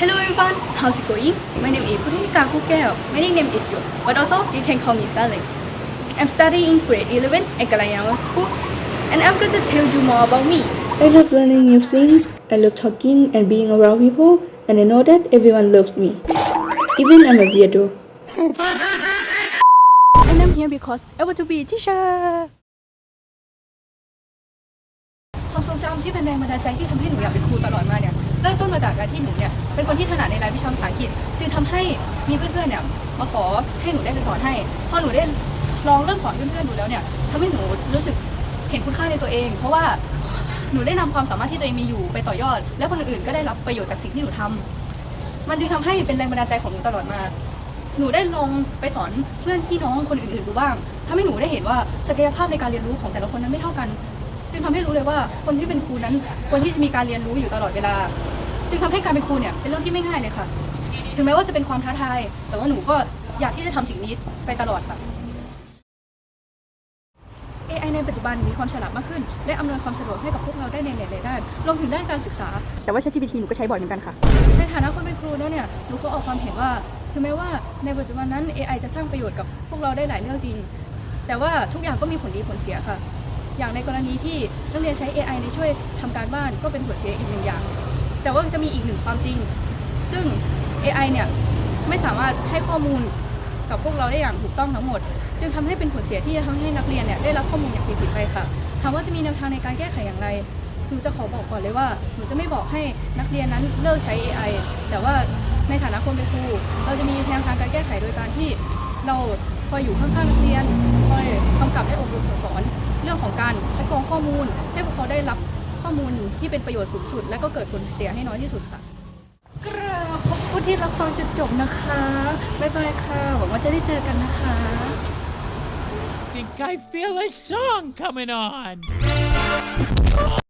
Hello everyone, how's it going? My name is Putnika Kukeo. My nickname is Yo, but also you can call me Sally. I'm studying in grade 11 at Galayawa School, and I'm going to tell you more about me. I love learning new things. I love talking and being around people, and I know that everyone loves me. Even I'm a weirdo. And I'm here because I want to be a teacher. ความทรงจำที่เป็นแรงบันดาลใจที่ทำให้หนูอยากเป็นครูตลอดมาเนี่ยเริ่ม ต้นมาจากการที่หนูเนี่ยเป็นคนที่ถนัดในรายวิชาภาษาอังกฤษ จึงทำให้มีเพื่อนๆเนี่ยมาขอให้หนูได้ไปสอนให้พอหนูได้ลองเริ่มสอนเพื่อนๆดูแล้วเนี่ยทำให้หนูรู้สึกเห็นคุณค่าในตัวเอง เพราะว่าหนูได้นำความสามารถที่ตัวเองมีอยู่ไปต่อยอด และคนอื่นก็ได้รับประโยชน์จากสิ่งที่หนูทำมันจึงทำให้เป็นแรงบันดาลใจของหนูตลอดมา หนูได้ลองไปสอนเพื่อนพี่น้องคนอื่นๆดูบ้างทำให้หนูได้เห็นว่าศักยภาพในการเรียนรู้ของแต่ละคนนั้นไม่เท่ากัน จึงทำให้รู้เลยว่าคนที่เป็นครูนั้นควรที่จะมีการเรียนรู้อยู่ตลอดเวลา จึงทำให้การเป็นครูเนี่ยเป็นเรื่องที่ไม่ง่ายเลยค่ะ ถึงแม้ว่าจะเป็นความท้าทาย แต่ว่าหนูก็อยากที่จะทำสิ่งนี้ไปตลอดค่ะ AI ในปัจจุบันมีความฉลาดมากขึ้น และอำนวยความสะดวกให้กับพวกเราได้ในหลายๆด้านรวมถึงด้านการศึกษา แต่ว่า ChatGPT หนูก็ใช้บ่อยเหมือนกันค่ะ ในฐานะคนเป็นครูแล้วเนี่ยหนูขอออกความเห็นว่าถึงแม้ว่าในปัจจุบันนั้น AI จะสร้างประโยชน์กับพวกเราได้หลายเรื่องจริง แต่ว่าทุกอย่างก็มีผลดีผลเสียค่ะ อย่างในกรณีที่นักเรียนใช้ AI ในช่วยทำการบ้านก็เป็นผลเสียอีกหนึ่งอย่าง แต่ว่าจะมีอีกหนึ่งความจริง ซึ่ง AI เนี่ยไม่สามารถให้ข้อมูลกับพวกเราได้อย่างถูกต้องทั้งหมด จึงทำให้เป็นผลเสียที่จะทำให้นักเรียนเนี่ยได้รับข้อมูลอย่างผิดๆไปค่ะถามว่าจะมีแนวทางในการแก้ไขอย่างไรหนูจะขอบอกก่อนเลยว่าหนูจะไม่บอกให้นักเรียนนั้นเลิกใช้ AI แต่ว่าในฐานะคนเป็นครูเราจะมีแนวทางการแก้ไขโดยการที่เราคอยอยู่ข้างๆนักเรียนคอยกำกับและอบรมสั่งสอนเรื่องของการคัดกรองข้อมูล ให้พวกเขาได้รับ ข้อมูลที่เป็นประโยชน์สูงสุด และก็เกิดผลเสียให้น้อยที่สุดค่ะกราบขอบคุณที่รับฟังจนจบนะคะบ๊ายบายค่ะหวังว่าจะได้เจอกันนะคะ think I feel a song coming on.